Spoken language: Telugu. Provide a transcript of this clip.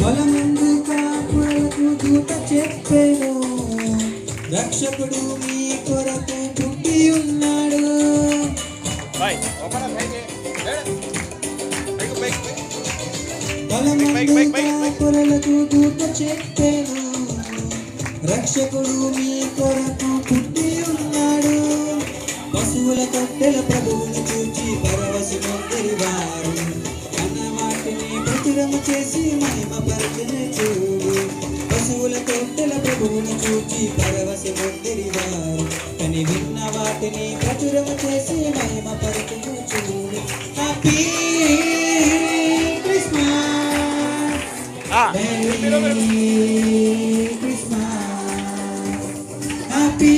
బలమందు కాపులకు దూత చెప్పెను రక్షకుడు మీ కొరకు పుట్టి ఉన్నాడు బలమందు. కాపులకు దూత చెప్పెను రక్షకుడు మీ కొరకు పుట్టి ఉన్నాడు పశువుల కట్టెల ప్రభువును చూచి అద్భుతము చేసి మహిమ పరచనచు పశువుల తొట్టెల ప్రభువును చూచి పరవశ పొందిరి వారు. కని విన్న వాటిని ప్రచురము చేసి మహిమ పరచనచు హ్యాపీ క్రిస్మస్ హ్యాపీ